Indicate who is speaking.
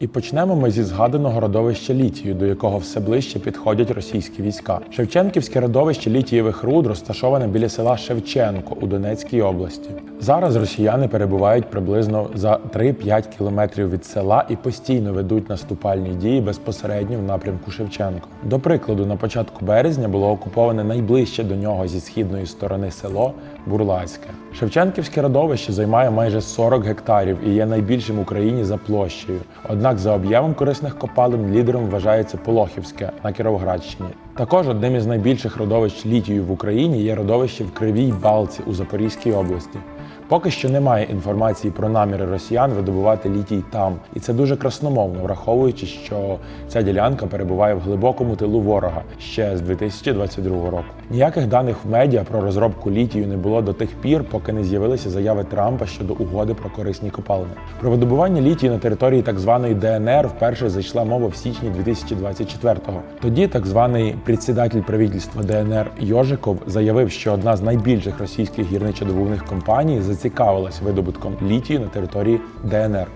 Speaker 1: І почнемо ми зі згаданого родовища літію, до якого все ближче підходять російські війська. Шевченківське родовище літієвих руд розташоване біля села Шевченко у Донецькій області. Зараз росіяни перебувають приблизно за 3-5 кілометрів від села і постійно ведуть наступальні дії безпосередньо в напрямку Шевченко. До прикладу, на початку березня було окуповане найближче до нього зі східної сторони село Бурлацьке. Шевченківське родовище займає майже 40 гектарів і є найбільшим в Україні за площею. Однак за об'ємом корисних копалин лідером вважається Полохівське на Кіровоградщині. Також одним із найбільших родовищ літію в Україні є родовище в Кривій Балці у Запорізькій області. Поки що немає інформації про наміри росіян видобувати літій там, і це дуже красномовно, враховуючи, що ця ділянка перебуває в глибокому тилу ворога ще з 2022 року. Ніяких даних в медіа про розробку літію не було до тих пір, поки не з'явилися заяви Трампа щодо угоди про корисні копалини. Про видобування літію на території так званої ДНР вперше зайшла мова в січні 2024-го. Тоді так званий председатель правительства ДНР Йожиков заявив, що одна з найбільших російських гірничодобувних компаній зацікавилась видобутком літію на території ДНР.